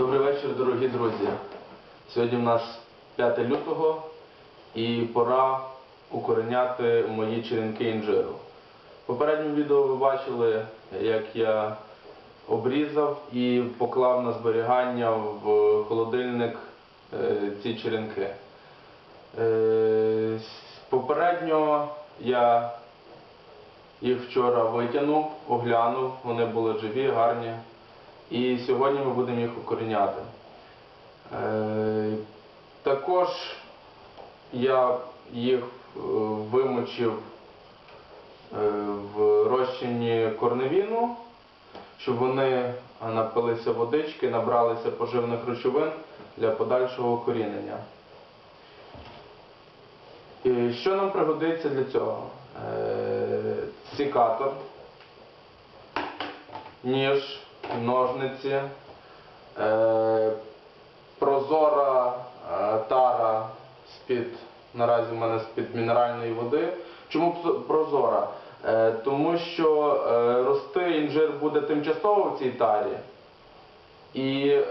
Добрий вечір, дорогі друзі. Сьогодні в нас 5 лютого і пора укореняти мої черенки інжиру. В попередньому відео ви бачили, як я обрізав і поклав на зберігання в холодильник е, ці черенки. Е, Попередньо я їх вчора витягнув, оглянув, вони були живі, гарні. І сьогодні ми будемо їх укоріняти. Е, також я їх е, вимочив е, в розчині корневіну, щоб вони напилися водички, набралися поживних речовин для подальшого укорінення. І що нам пригодиться для цього? Е, Сікатор, ніж, ножниці, е, прозора е, тара з-під, наразі в мене з-під мінеральної води. Чому прозора? Е, тому що рости інжир буде тимчасово в цій тарі. І е,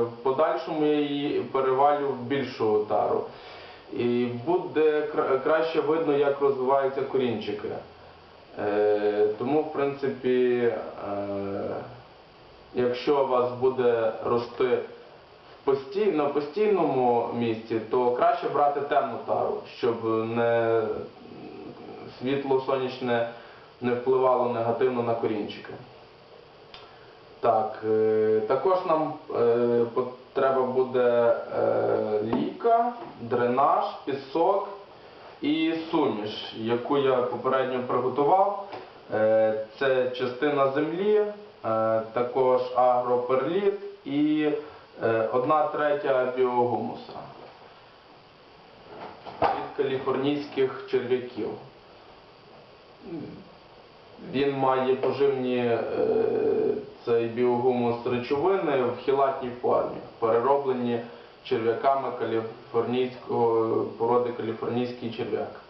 в подальшому я її перевалю в більшу тару. І буде кра- краще видно, як розвиваються корінчики. Е, тому, в принципі, е, якщо у вас буде рости на постійному місці, то краще брати темну тару, щоб не, світло сонячне не впливало негативно на корінчики. Так, е, також нам треба буде ліка, дренаж, пісок і суміш, яку я попередньо приготував. Е, Це частина землі, е, також агроперліт і е, одна третя біогумуса від каліфорнійських черв'яків. Він має поживні цей біогумус речовини в хілатній формі, перероблені черв'яками каліфорнійського породи каліфорнійський черв'як.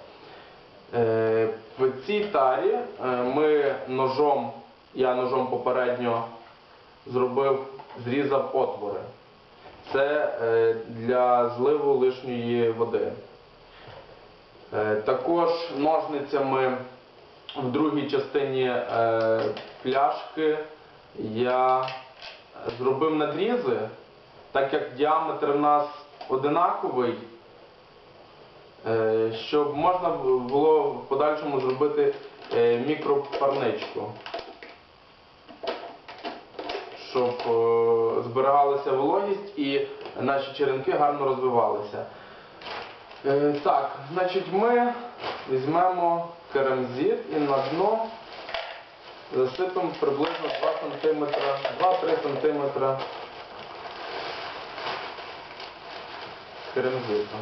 Е, в цій тарі е, ми ножом, я ножом попередньо зробив, зрізав отвори. Це е, для зливу лишньої води. Також ножницями в другій частині пляшки я зробив надрізи, так як діаметр в нас одинаковий, е, щоб можна було в подальшому зробити е, мікропарничку, щоб е, зберігалася вологість і наші черенки гарно розвивалися. Так, значить ми візьмемо керамзит і на дно засипемо приблизно 2 см, 2-3 см керамзиту.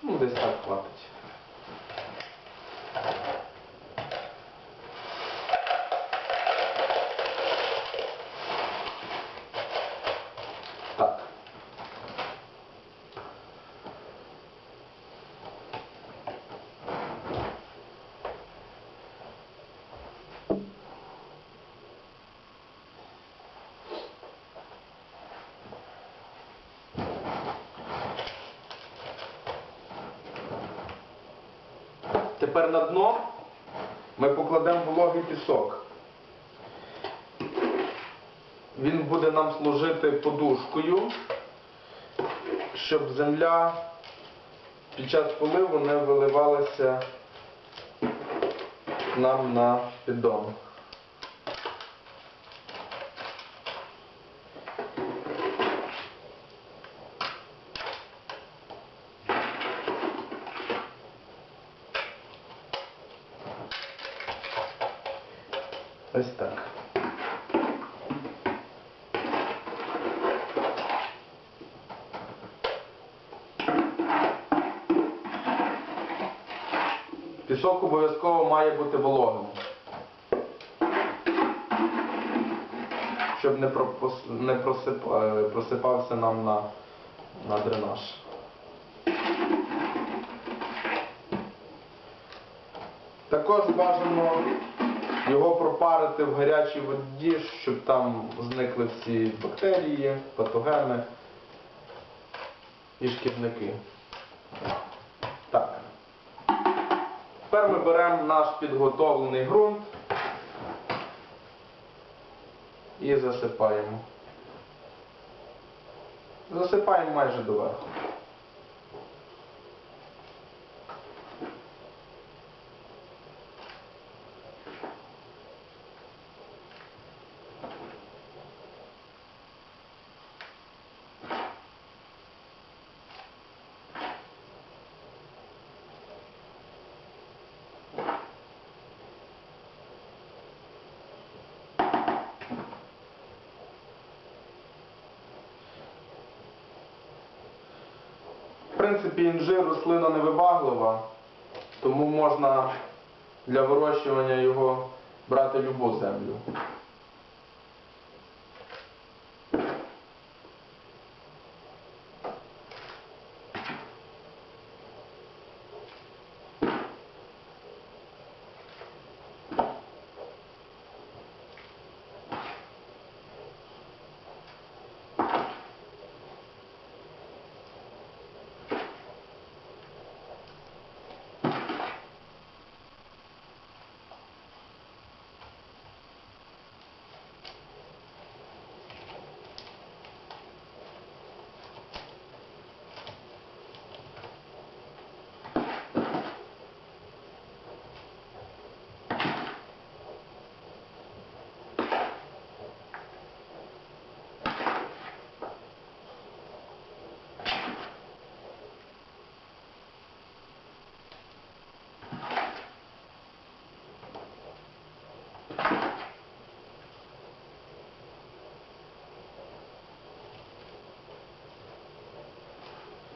Ну, десь так хватить. Так. Тепер на дно ми покладемо вологий пісок. Він буде нам служити подушкою, щоб земля під час поливу не виливалася нам на піддон. Ось так. Пісок обов'язково має бути вологим. Щоб не, не е, просипався нам на, на дренаж. Також бажано його пропарити в гарячій воді, щоб там зникли всі бактерії, патогени і шкідники. Тепер ми беремо наш підготовлений ґрунт і засипаємо. Засипаємо майже доверху. Принципі, інжир рослина невибаглива, тому можна для вирощування його брати любу землю.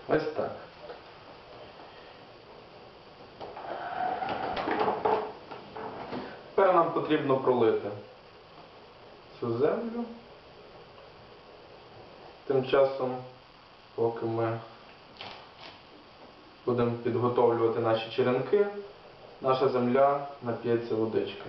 Ось так. Тепер нам потрібно пролити цю землю. Тим часом, поки ми будемо підготовлювати наші черенки, наша земля нап'ється водички.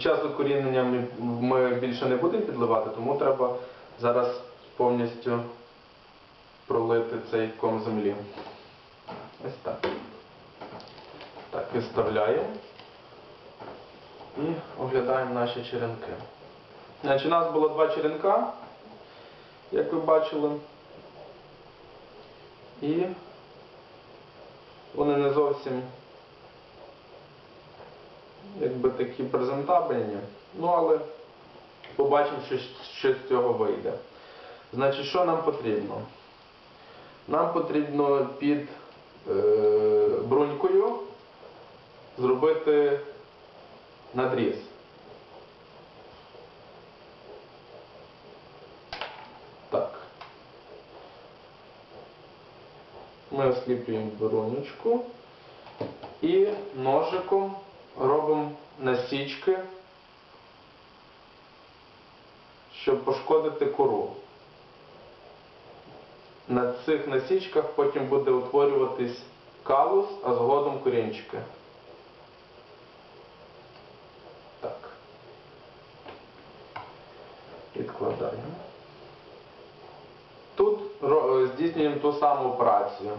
Під час укорінення ми, більше не будемо підливати, тому треба зараз повністю пролити цей ком землі. Ось так. Так, відставляємо і оглядаємо наші черенки. Значить, у нас було два черенка, як ви бачили. І вони не зовсім якби такі презентабельні. Ну, але побачимо, що, що з цього вийде. Значить, що нам потрібно? Нам потрібно під е, брунькою зробити надріз. Ми осліплюємо брунючку і ножиком робимо насічки, щоб пошкодити кору. На цих насічках потім буде утворюватись калус, а згодом корінчики. Так. Відкладаємо. Тут здійснюємо ту саму операцію.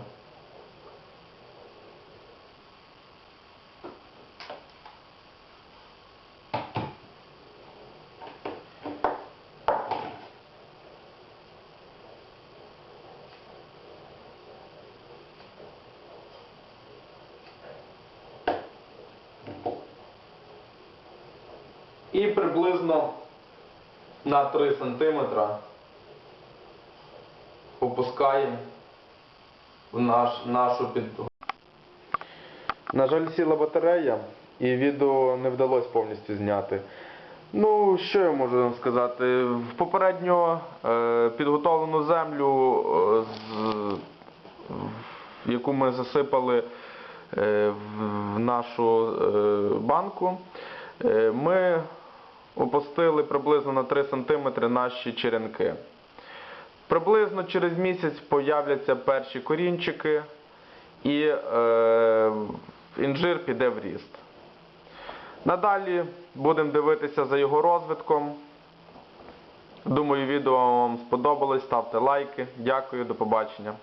І приблизно на 3 см опускаємо в наш, нашу підготовку. На жаль, сіла батарея і відео не вдалося повністю зняти. Ну, що я можу вам сказати? В попередньо е, підготовлену землю, е, з, яку ми засипали е, в нашу е, банку, е, ми опустили приблизно на 3 см наші черенки. Приблизно через місяць появляться перші корінчики і е, інжир піде в ріст. Надалі будемо дивитися за його розвитком. Думаю, відео вам сподобалось. Ставте лайки. Дякую, до побачення.